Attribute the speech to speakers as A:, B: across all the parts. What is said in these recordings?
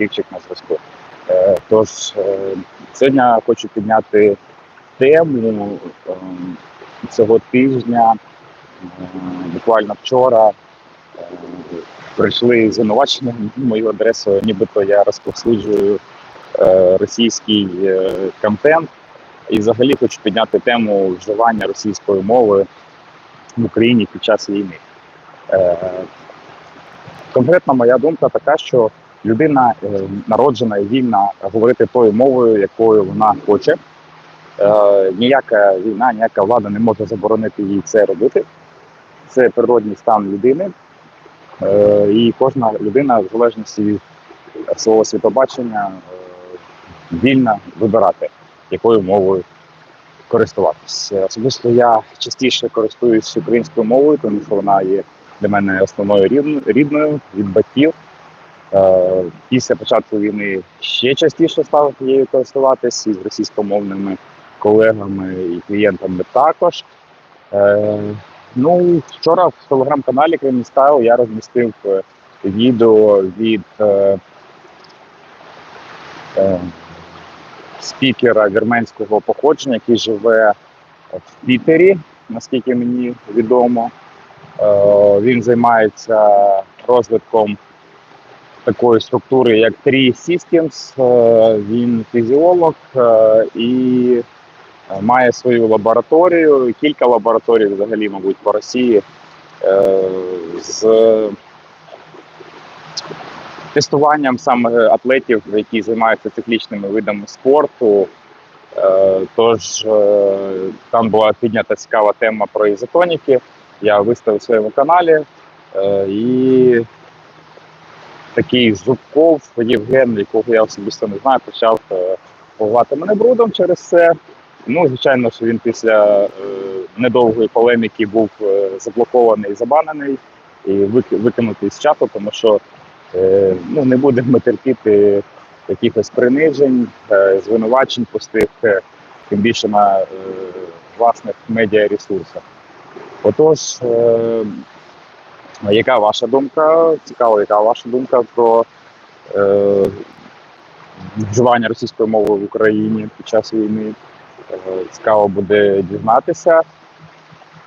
A: співчик на зв'язку. Е, Тож е, сьогодні я хочу підняти тему е, цього тижня. Буквально вчора прийшли звинувачення мою адресу, нібито я розповсюджую російський контент. І взагалі хочу підняти тему вживання російської мови в Україні під час війни. Конкретна моя думка така, що людина е, народжена і вільна говорити тою мовою, якою вона хоче. Е, Ніяка війна, ніяка влада не може заборонити їй це робити. Це природній стан людини. Е, І кожна людина, в залежності від свого світобачення, вільна вибирати, якою мовою користуватись. Е, Особисто я частіше користуюсь українською мовою, тому що вона є для мене основною рідн- рідною від батьків. Е, Після початку війни ще частіше став її користуватись із російськомовними колегами і клієнтами також. Е, Ну, вчора в телеграм-каналі Стайл я розмістив е, відео від е, е, спікера вірменського походження, який живе в Пітері, наскільки мені відомо. Е, Він займається розвитком такої структури, як Tree Systems. Е, Він фізіолог е, і е, має свою лабораторію, кілька лабораторій взагалі, мабуть, по Росії з тестуванням саме атлетів, які займаються циклічними видами спорту. Тож там була піднята цікава тема про ізотоніки. Я виставив в своєму каналі і такий Зубков Євген, якого я особисто не знаю, почав е, поливати мене брудом через це. Ну, звичайно, що він після е, недовгої полеміки був е, заблокований забанений і викинутий з чату, тому що е, ну, не будемо терпіти якихось принижень, е, звинувачень пустих, е, тим більше на е, власних медіаресурсах. Отож, е, яка ваша думка? Цікаво, яка ваша думка про е, вживання російської мови в Україні під час війни? Е, Цікаво буде дізнатися.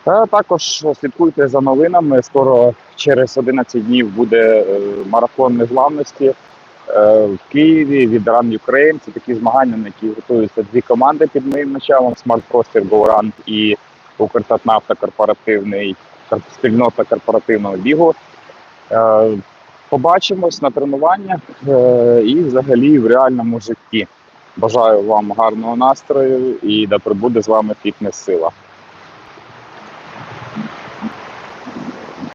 A: Та також слідкуйте за новинами. Скоро через 11 днів буде е, марафон незламності е, в Києві від Run Ukraine. Це такі змагання, на які готуються дві команди під моїм началом: Smart Простір GoRun і Укртатнафта корпоративний кор- спільнота корпоративного бігу. Е, Побачимось на тренуваннях е, і взагалі в реальному житті. Бажаю вам гарного настрою і да прибуде з вами фітнес-сила.